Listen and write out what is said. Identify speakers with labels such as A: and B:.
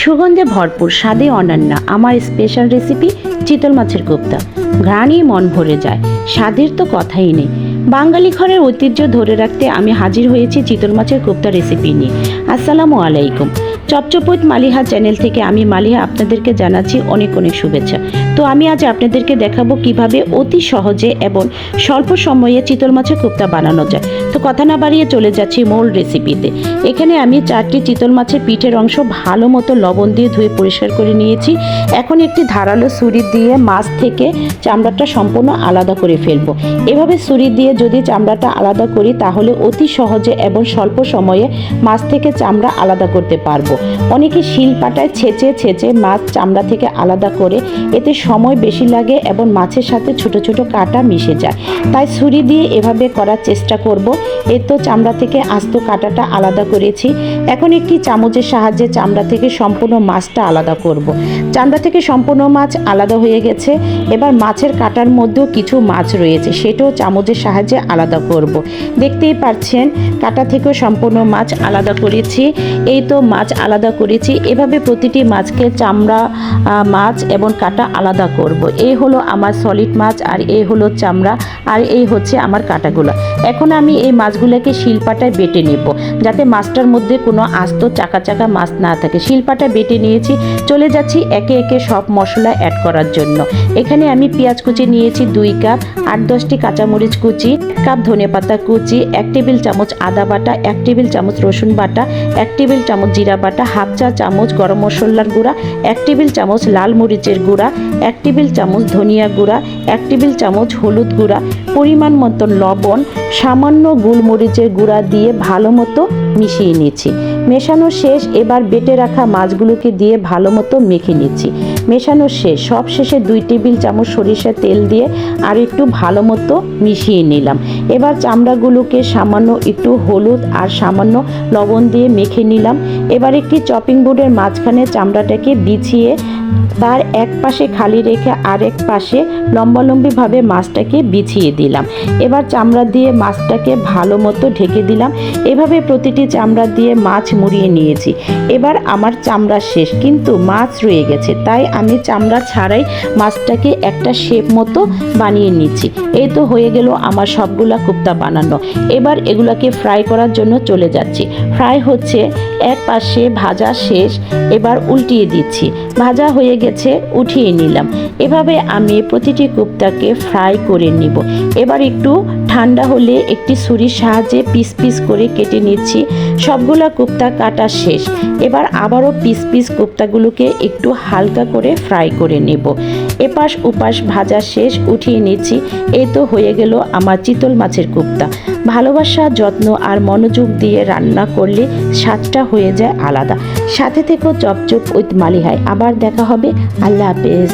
A: সুগন্ধে ভরপুর, স্বাদে অনান্যা। আমার স্পেশাল রেসিপি চিতল মাছের কোপ্তা। ঘ্রাণই মন ভরে যায়। স্বাদের তো কথাই নেই। বাঙালি ঘরের ঐতিহ্য ধরে রাখতে আমি হাজির হয়েছি চিতল মাছের কোপ্তা রেসিপি নিয়ে। আসসালামু আলাইকুম। চপচপৈত মালিহা চ্যানেল থেকে আমি মালিহা আপনাদেরকে জানাচ্ছি অনেক অনেক শুভেচ্ছা। তো আমি আজ আপনাদেরকে দেখাবো কীভাবে অতি সহজে এবং স্বল্প সময়ে চিতল মাছের কোপ্তা বানানো যায়। তো কথা না বাড়িয়ে চলে যাচ্ছি মূল রেসিপিতে এখানে আমি চারটি চিতল মাছের পিঠের অংশ ভালো মতো লবণ দিয়ে ধুয়ে পরিষ্কার করে নিয়েছি। এখন একটি ধারালো ছুরি দিয়ে মাছ থেকে চামড়াটা সম্পূর্ণ আলাদা করে ফেলব। এভাবে ছুরি দিয়ে যদি চামড়াটা আলাদা করি তাহলে অতি সহজে এবং স্বল্প সময়ে মাছ থেকে চামড়া আলাদা করতে পারব। অনেকে শিল পাটায় ছেঁচে ছেঁচে মাছ চামড়া থেকে আলাদা করে এতে সময় বেশি লাগে এবং মাছের সাথে ছোট ছোট কাটা মিশে যায়। তাই ছুরি দিয়ে এভাবে করার চেষ্টা করব। এ তো চামড়া থেকে আস্ত কাটাটা আলাদা করেছি। এখন একটি চামচের সাহায্যে চামড়া থেকে সম্পূর্ণ মাছটা আলাদা করব। চামড়া থেকে সম্পূর্ণ মাছ আলাদা হয়ে গেছে। এবার মাছের কাটার মধ্যেও কিছু মাছ রয়েছে। সেটাও চামচের সাহায্যে আলাদা করব। দেখতেই পাচ্ছেন কাটা থেকেও সম্পূর্ণ মাছ আলাদা করেছি। এই তো মাছ আলাদা করেছি। এভাবে প্রতিটি মাছকে চামড়া মাছ এবং কাটা আলাদা করব। এই হলো আমার সলিড মাছ আর এই হলো চামড়া আর এই হচ্ছে আমার কাটাগুলো। এখন আমি এই মাছগুলোকে শিলপাটায় বেটে নেব যাতে মাছটার মধ্যে কোনো আস্ত চাকা চাকা মাছ না থাকে। শিলপাটা বেটে নিয়েছি, চলে যাচ্ছি একে একে সব মশলা অ্যাড করার জন্য। এখানে আমি পেঁয়াজ কুচি নিয়েছি দুই কাপ, আট দশটি কাঁচামরিচ কুচি, কাপ ধনে পাতা কুচি, এক টেবিল চামচ আদা বাটা, এক টেবিল চামচ রসুন বাটা, এক টেবিল চামচ জিরা বাটা হাফ চা চামচ গরম মশলার গুঁড়া, এক টেবিল চামচ লাল মরিচের গুঁড়া, এক টেবিল চামচ ধনিয়া গুঁড়া, এক টেবিল চামচ হলুদ গুঁড়া, পরিমাণ মতন লবণ, সামান্য গুলমরিচের গুঁড়া দিয়ে ভালো মতো মিশিয়ে নিচ্ছি মেশানো শেষ, এবার বেটে রাখা মাছগুলোকে দিয়ে ভালো মতো মেখে নিচ্ছি। মেশানো শেষ, সব শেষে দুই টেবিল চামচ সরিষার তেল দিয়ে আর একটু ভালো মতো মিশিয়ে নিলাম। এবার চামড়াগুলোকে সামান্য একটু হলুদ আর সামান্য লবণ দিয়ে মেখে নিলাম। এবার একটি চপিং বোর্ডের মাঝখানে চামড়াটাকে বিছিয়ে তার এক পাশে খালি রেখে আরেক পাশে লম্বালম্বিভাবে মাছটাকে বিছিয়ে দিলাম। এবার চামড়া দিয়ে মাছটাকে ভালো মতো ঢেকে দিলাম। এভাবে প্রতিটি চামড়া দিয়ে মাছ মুড়িয়ে নিয়েছি। এবার আমার চামড়া শেষ। কিন্তু মাছ রয়ে গেছে। তাই আমি চামড়া ছাড়াই মাছটাকে একটা শেপ মতো বানিয়ে নিচ্ছি। এই তো হয়ে গেল আমার সবগুলা কুপ্তা বানানো। এবার এগুলাকে ফ্রাই করার জন্য চলে যাচ্ছি। ফ্রাই হচ্ছে এক পাশে ভাজা শেষ। এবার উল্টিয়ে দিচ্ছি। ভাজা হয়ে গেছে, উঠিয়ে নিলাম। এভাবে আমি প্রতিটি কুপ্তাকে ফ্রাই করে নিব। এবার একটু ঠান্ডা হলে একটি ছুরির সাহায্যে পিস পিস করে কেটে নিচ্ছি। সবগুলা কুপ্তা কাটা শেষ। এবার আবারও পিস পিস কুপ্তাগুলোকে একটু হালকা করে ফ্রাই করে নেব। এপাশ ওপাশ ভাজা শেষ উঠিয়ে নিচ্ছি। এই তো হয়ে গেল আমার চিতল মাছের কুপ্তা। ভালোবাসা, যত্ন আর মনোযোগ দিয়ে রান্না করলে স্বাদটা হয়ে যায় আলাদা। সাথে থেকেও চপচপ উইথ মালিহায়। আবার দেখা হবে। আল্লাহ হাফেজ।